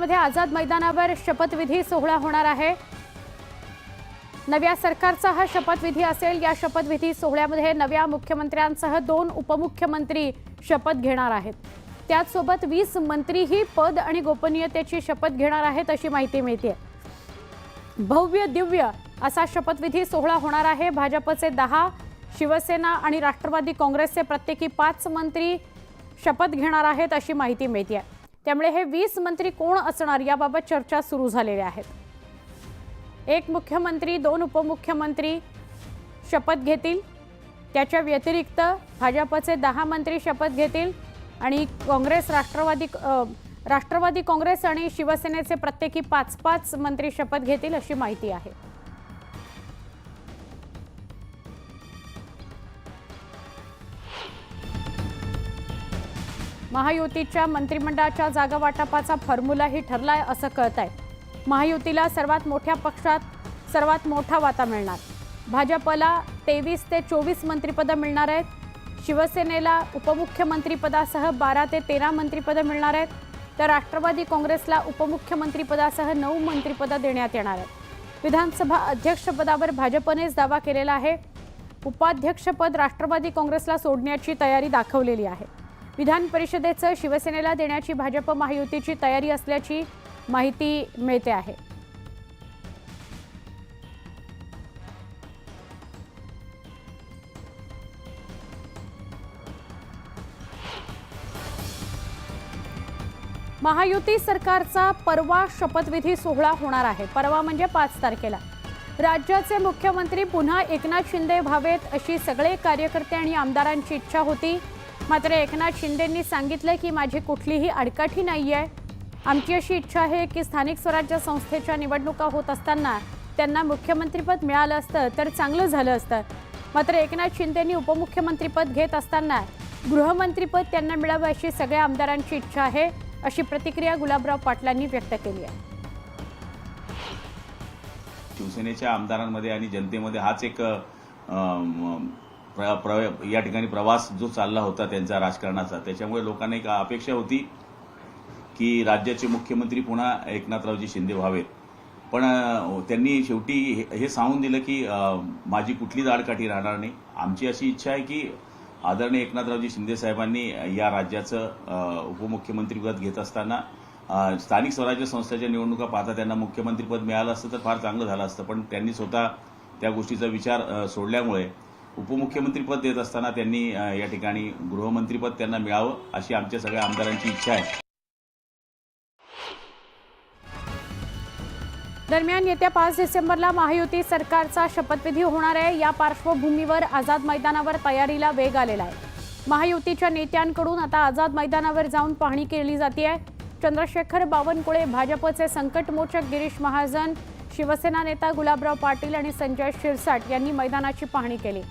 बिहारमध्ये आझाद मैदानावर शपथविधी सोहळा होणार आहे. नव्या सरकारचा हा शपथविधी असेल या शपथविधी सोहळ्यामध्ये नव्या मुख्यमंत्र्यांसह दोन उपमुख्यमंत्री शपथ घेणार आहेत. त्याचसोबत वीस मंत्रीही पद आणि गोपनीयतेची शपथ घेणार आहेत अशी माहिती मिळते भव्य दिव्य असा शपथविधी सोहळा होणार आहे. भाजपचे दहा शिवसेना आणि राष्ट्रवादी काँग्रेसचे प्रत्येकी पाच मंत्री शपथ घेणार आहेत अशी माहिती मिळते त्यामुळे हे वीस मंत्री कोण असणार याबाबत चर्चा सुरू झालेल्या आहेत. एक मुख्यमंत्री दोन उपमुख्यमंत्री शपथ घेतील. त्याच्या व्यतिरिक्त भाजपचे दहा मंत्री शपथ घेतील आणि काँग्रेस राष्ट्रवादी राष्ट्रवादी काँग्रेस आणि शिवसेनेचे प्रत्येकी पाच पाच मंत्री शपथ घेतील अशी माहिती आहे. महायुतीच्या मंत्रिमंडळाच्या जागा वाटपाचा फॉर्म्युलाही ठरलाय असं कळत आहे महायुतीला सर्वात मोठ्या पक्षात सर्वात मोठा वाटा मिळणार. भाजपला तेवीस ते चोवीस मंत्रिपदं मिळणार आहेत. शिवसेनेला उपमुख्यमंत्रीपदासह बारा ते तेरा मंत्रिपदं मिळणार आहेत. तर राष्ट्रवादी काँग्रेसला उपमुख्यमंत्रीपदासह नऊ मंत्रिपदं देण्यात येणार आहेत. विधानसभा अध्यक्षपदावर भाजपनेच दावा केलेला आहे. उपाध्यक्षपद राष्ट्रवादी काँग्रेसला सोडण्याची तयारी दाखवलेली आहे. विधान परिषदेचं शिवसेनेला देण्याची भाजप महायुतीची तयारी असल्याची माहिती मिळते आहे. महायुती सरकारचा परवा शपथविधी सोहळा होणार आहे. परवा म्हणजे पाच तारखेला. राज्याचे मुख्यमंत्री पुन्हा एकनाथ शिंदे व्हावेत अशी सगळे कार्यकर्ते आणि आमदारांची इच्छा होती. मात्र एकनाथ शिंदेंनी सांगितलं की माझी कुठलीही अडकाठी नाही आहे आमची अशी इच्छा आहे की स्थानिक स्वराज्य संस्थेच्या निवडणुका होत असताना त्यांना मुख्यमंत्रीपद मिळालं असतं तर चांगलं झालं असतं. मात्र एकनाथ शिंदेंनी उपमुख्यमंत्रीपद घेत असताना गृहमंत्रीपद त्यांना मिळावं अशी सगळ्या आमदारांची इच्छा आहे अशी प्रतिक्रिया गुलाबराव पाटलांनी व्यक्त केली आहे. शिवसेनेच्या आमदारांमध्ये आणि जनतेमध्ये हाच एक प्र, प्र, या ठिकाणी प्रवास जो चालला होता त्यांचा राजकारणाचा त्याच्यामुळे लोकांना एक अपेक्षा होती की राज्याचे मुख्यमंत्री पुन्हा एकनाथरावजी शिंदे व्हावेत. पण त्यांनी शेवटी हे- हे सांगून दिलं की माझी कुठलीच आडकाठी राहणार नाही. आमची अशी इच्छा आहे की आदरणीय एकनाथरावजी शिंदे साहेबांनी या राज्याचं उपमुख्यमंत्रीपद घेत असताना स्थानिक स्वराज्य संस्थेच्या निवडणुका पाहता त्यांना मुख्यमंत्रीपद मिळालं असतं तर फार चांगलं झालं असतं. पण त्यांनी स्वतः त्या गोष्टीचा विचार सोडल्यामुळे उपमुख्यमंत्रीपद देत असताना त्यांनी या ठिकाणी गृहमंत्रीपद त्यांना मिळावं अशी आमच्या सगळ्या आमदारांची इच्छा आहे. दरम्यान येत्या पाच डिसेंबरला महायुती सरकारचा शपथविधी होणार आहे. या पार्श्वभूमीवर आझाद मैदानावर तयारीला वेग आलेला आहे. महायुतीच्या नेत्यांकडून आता आझाद मैदानावर जाऊन पाहणी केली जाते चंद्रशेखर बावनकुळे भाजपचे संकटमोचक गिरीश महाजन शिवसेना नेता गुलाबराव पाटील आणि संजय शिरसाट यांनी मैदानाची पाहणी केली.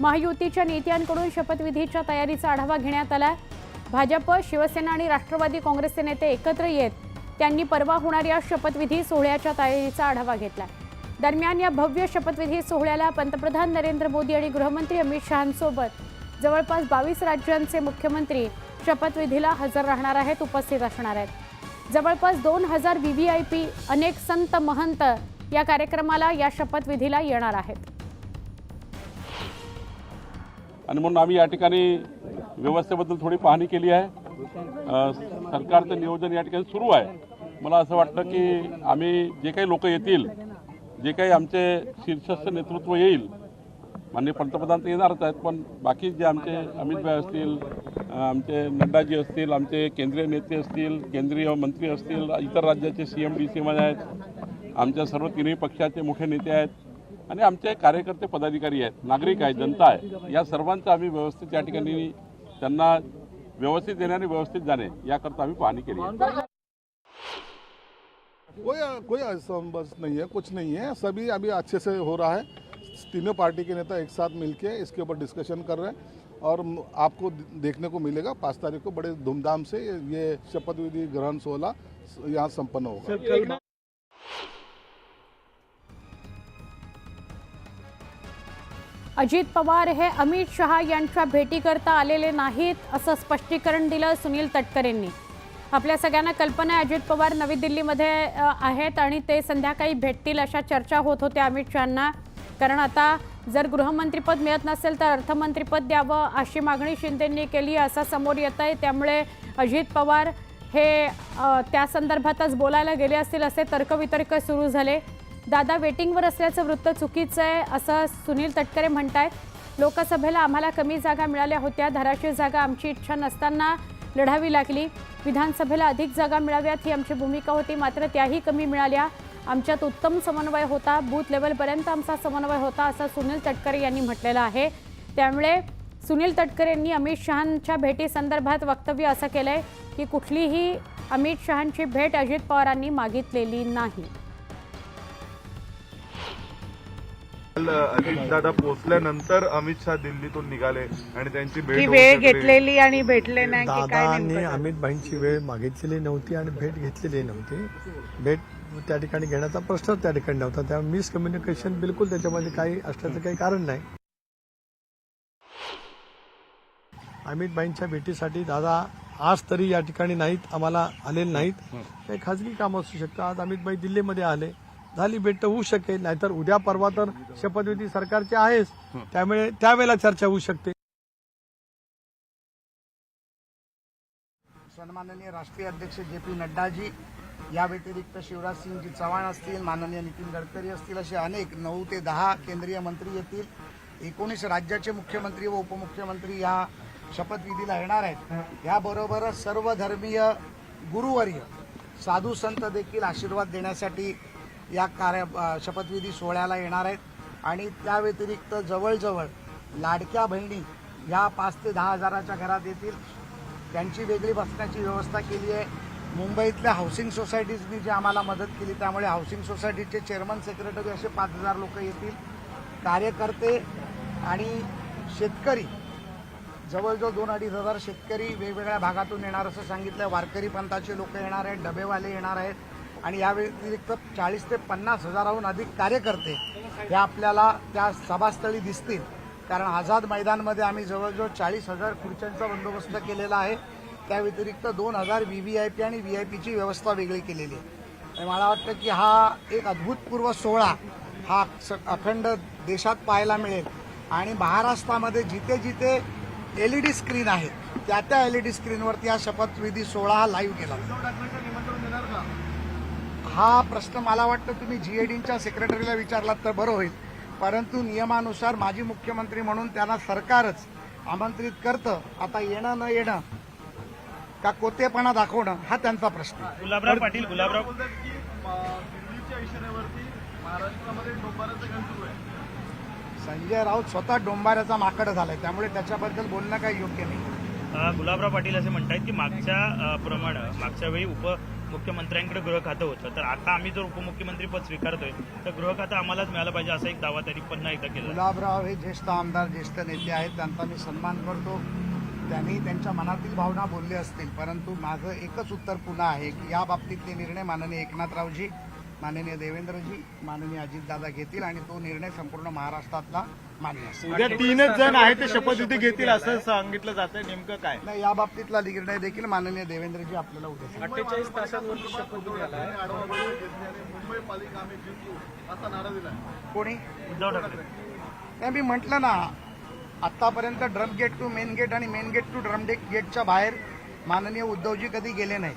महायुतीच्या नेत्यांकडून शपथविधीच्या तयारीचा आढावा घेण्यात आला भाजप शिवसेना आणि राष्ट्रवादी काँग्रेसचे नेते एकत्र येत त्यांनी परवा होणाऱ्या शपथविधी सोहळ्याच्या तयारीचा आढावा घेतला दरम्यान या भव्य शपथविधी सोहळ्याला पंतप्रधान नरेंद्र मोदी आणि गृहमंत्री अमित शहांसोबत जवळपास बावीस राज्यांचे मुख्यमंत्री शपथविधीला हजर राहणार आहेत उपस्थित असणार आहेत. जवळपास दोन हजार व्ही व्ही आय पी अनेक संत महंत या कार्यक्रमाला या शपथविधीला येणार आहेत. आणि म्हणून आम्ही या ठिकाणी व्यवस्थेबद्दल थोडी पाहणी केली आहे. सरकारचं नियोजन या ठिकाणी सुरू आहे. मला असं वाटतं की आम्ही जे काही लोक येतील जे काही आमचे शीर्षस्थ नेतृत्व येईल माननीय पंतप्रधान तर येणारच आहेत पण बाकी जे आमचे अमित भाई असतील आमचे नड्डाजी असतील आमचे केंद्रीय नेते असतील केंद्रीय मंत्री असतील इतर राज्याचे सी एम डी सीमध्ये आहेत आमच्या सर्व तिन्ही पक्षाचे मोठे नेते आहेत. आणि आमचे कार्यकर्ते पदाधिकारी आहेत नागरिक आहेत जनता आहे. या सर्वांचं आम्ही व्यवस्थित या ठिकाणी त्यांना व्यवस्थित येणे आणि व्यवस्थित जाणे याकरता आम्ही पाहणी केली आहे. कोई कोई असंबस नहीं है कुछ नहीं है सभी अभी अच्छे से हो रहा है. तीनों पार्टी के नेता एक साथ मिलके इसके ऊपर डिस्कशन कर रहे हैं और आपको देखने को मिलेगा पाँच तारीख को बड़े धूमधाम से ये- ये शपथ विधि ग्रहण सोहला यहाँ संपन्न होगा। अजित पवार हे अमित शहा यांच्या भेटीकरता आलेले नाहीत असं स्पष्टीकरण दिलं सुनील तटकरेंनी. आपल्या सगळ्यांना कल्पना आहे अजित पवार नवी दिल्लीमध्ये आहेत आणि ते संध्याकाळी भेटतील अशा चर्चा होत होत्या अमित शहांना. कारण आता जर गृहमंत्रीपद मिळत नसेल तर अर्थमंत्रीपद द्यावं अशी मागणी शिंदेंनी केली असं समोर येत आहे. त्यामुळे अजित पवार हे त्या संदर्भातच बोलायला गेले असतील असे तर्कवितर्क सुरू झाले. दादा वेटिंगवर असल्याचं वृत्त चुकीचं आहे असं सुनील तटकरे म्हणतायत. लोकसभेला आम्हाला कमी जागा मिळाल्या होत्या धाराशिव जागा आमची इच्छा नसताना लढावी लागली. विधानसभेला अधिक जागा मिळाव्यात ही आमची भूमिका होती मात्र त्याही कमी मिळाल्या. आमच्यात उत्तम समन्वय होता बूथ लेवलपर्यंत आमचा समन्वय होता असं सुनील तटकरे यांनी म्हटलेलं आहे. त्यामुळे सुनील तटकरे यांनी अमित शहांच्या भेटीसंदर्भात वक्तव्य असं केलं आहे की कुठलीही अमित शहांची भेट अजित पवारांनी मागितलेली नाही. दादा पोहोचल्यानंतर अमित शहा दिल्लीतून निघाले आणि त्यांची भेट वेळ. घेतलेली आणि भेटले नाही झालं? अमित भाईंची वेळ मागितलेली नव्हती आणि भेट घेतलेली नव्हती. भेट त्या ठिकाणी घेण्याचा प्रश्नच त्या ठिकाणी नव्हता. त्यामुळे मिसकम्युनिकेशन बिलकुल त्याच्यामध्ये काही असल्याचं काही कारण नाही. अमित भाईंच्या भेटीसाठी दादा आज तरी या ठिकाणी नाहीत आम्हाला आलेले नाहीत. काही खाजगी काम असू शकतं आज अमित भाई दिल्लीमध्ये आले. झाली भेट होऊ शकेल नाहीतर उद्या परवा तर शपथविधी सरकारचे आहेच. त्यामुळे त्यावेळेला चर्चा होऊ शकते. सन्माननीय राष्ट्रीय अध्यक्ष जे पी नड्डाजी या व्यतिरिक्त शिवराज सिंगजी चव्हाण असतील माननीय नितीन गडकरी असतील असे अनेक नऊ ते दहा केंद्रीय मंत्री येतील. एकोणीस राज्याचे मुख्यमंत्री व उपमुख्यमंत्री या शपथविधीला येणार आहेत. याबरोबरच सर्व धर्मीय गुरुवर्य साधू संत देखील आशीर्वाद देण्यासाठी या कार्य शपथविधी सोहळ्याला येणार आहेत. आणि त्या व्यतिरिक्त जवळजवळ लाडक्या बहिणी ह्या पाच ते दहा हजाराच्या घरात येतील. त्यांची वेगळी बसण्याची व्यवस्था केली आहे. मुंबईतल्या हाऊसिंग सोसायटीजनी जी आम्हाला मदत केली त्यामुळे हाऊसिंग सोसायटीचे चेअरमन सेक्रेटरी असे पाच हजार लोक येतील. कार्यकर्ते आणि शेतकरी जवळजवळ दोन अडीच हजार शेतकरी वेगवेगळ्या भागातून येणार असं सांगितलं वारकरी पंथाचे लोक येणार आहेत डबेवाले येणार आहेत. आणि या व्यतिरिक्त चाळीस ते पन्नास हजाराहून अधिक कार्यकर्ते हे आपल्याला त्या सभास्थळी दिसतील. कारण आझाद मैदानमध्ये आम्ही जवळजवळ चाळीस हजार खुर्च्यांचा बंदोबस्त केलेला आहे. त्या व्यतिरिक्त दोन हजार व्ही व्ही आय पी आणि व्ही आय पीची व्यवस्था वेगळी केलेली आहे. मला वाटतं की हा एक अद्भुतपूर्व सोहळा हा स- अखंड देशात पाहायला मिळेल. आणि महाराष्ट्रामध्ये जिथे जिथे एल ई डी स्क्रीन आहेत त्या त्या एल ई डी स्क्रीनवरती हा शपथविधी सोहळा हा लाईव्ह केला जाईल. हा प्रश्न मला वाटतं तुम्ही जीएडीच्या सेक्रेटरीला विचारलात तर बरं होईल. परंतु नियमानुसार माजी मुख्यमंत्री म्हणून त्यांना सरकारच आमंत्रित करतं. आता येणं न येणं का कोतेपणा दाखवणं हा त्यांचा प्रश्न. गुलाबराव पाटील गुलाबराव. संजय राऊत स्वतः डोंबाऱ्याचा माकड झालाय. त्यामुळे त्याच्याबद्दल बोलणं काही योग्य नाही. गुलाबराव पाटील असे म्हणतात की मागच्या प्रमाणे मागच्या वेळी मुख्यमंत्र्यांकडे गृह खातं होतं. तर आता आम्ही जर उपमुख्यमंत्री पद स्वीकारतोय तर गृह खातं आम्हालाच मिळालं पाहिजे असा एक दावा त्यांनी पुन्हा एकदा केला. गुलाबराव हे ज्येष्ठ आमदार ज्येष्ठ नेते आहेत त्यांचा मी सन्मान करतो. त्यांनी त्यांच्या मनातील भावना बोलले असतील परंतु माझं एकच उत्तर पुन्हा आहे की या बाबतीतले निर्णय माननीय एकनाथरावजी माननीय देवेंद्रजी माननीय अजितदादा घेतील आणि तो निर्णय संपूर्ण महाराष्ट्रातला उद्या तीनच जण आहेत ते शपथविधी घेतील असं सांगितलं जातंय. नेमकं काय? नाही या बाबतीतला निर्णय देखील माननीय देवेंद्रजी आपल्याला उद्या. अठ्ठेचाळीस तासांवरती शपथविधी आला मुंबई पालिका आम्ही जिंकू असा नारा दिला कोणी? उद्धव ठाकरे. नाही मी म्हटलं ना आतापर्यंत drum gate to main gate आणि मेन गेट टू ड्रम गेटच्या बाहेर माननीय उद्धवजी कधी गेले नाही.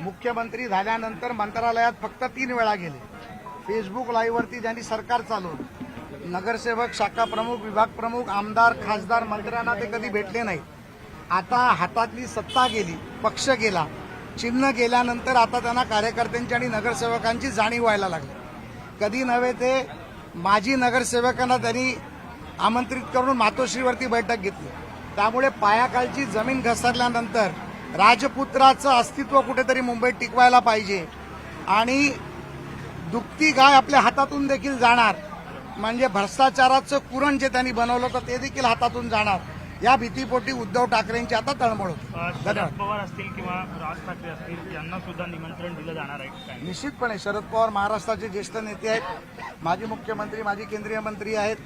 मुख्यमंत्री झाल्यानंतर मंत्रालयात फक्त तीन वेळा गेले. फेसबुक लाईव्हवरती त्यांनी सरकार चालवलं. नगरसेवक शाखा प्रमुख विभाग प्रमुख आमदार खासदार मंत्र्यांना ते कधी भेटले नाही आता हातातली सत्ता गेली पक्ष गेला चिन्ह गेल्यानंतर आता त्यांना कार्यकर्त्यांची आणि नगरसेवकांची जाणीव व्हायला लागली. कधी नव्हे ते माजी नगरसेवकांना त्यांनी आमंत्रित करून मातोश्रीवरती बैठक घेतली. त्यामुळे पायाखालची जमीन घसरल्यानंतर राजपुत्राचं अस्तित्व कुठेतरी मुंबईत टिकवायला पाहिजे आणि दुखती गाय आपल्या हातातून देखील जाणार. म्हणजे भ्रष्टाचाराचं कुरण जे त्यांनी बनवलं होतं ते देखील हातातून जाणार. या भीतीपोटी उद्धव ठाकरेंची आता तळमळ होती. शरद पवार असतील किंवा राज ठाकरे असतील यांना सुद्धा निमंत्रण दिलं जाणार आहे. निश्चितपणे शरद पवार महाराष्ट्राचे ज्येष्ठ नेते आहेत. माजी मुख्यमंत्री माजी केंद्रीय मंत्री आहेत.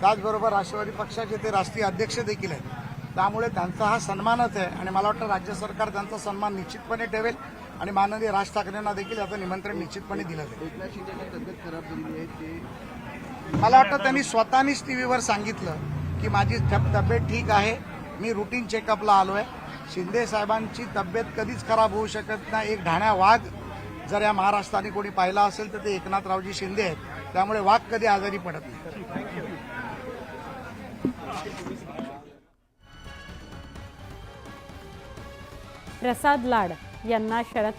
त्याचबरोबर राष्ट्रवादी पक्षाचे ते राष्ट्रीय अध्यक्ष देखील आहेत. त्यामुळे त्यांचा हा सन्मानच आहे आणि मला वाटतं राज्य सरकार त्यांचा सन्मान निश्चितपणे ठेवेल आणि माननीय राज ठाकरेंना देखील याचं निमंत्रण निश्चितपणे दिलं जाईल. मला वाटतं त्यांनी स्वतःनीच टीव्हीवर सांगितलं की माझी तब्येत ठीक आहे मी रुटीन चेकअपला आलो आहे शिंदे साहेबांची तब्येत कधीच खराब होऊ शकत नाही. एक ढाण्या वाघ जर या महाराष्ट्राने कोणी पाहिला असेल तर ते एकनाथरावजी शिंदे आहेत. त्यामुळे वाघ कधी आजारी पडत नाही. प्रसाद लाड यांना शरद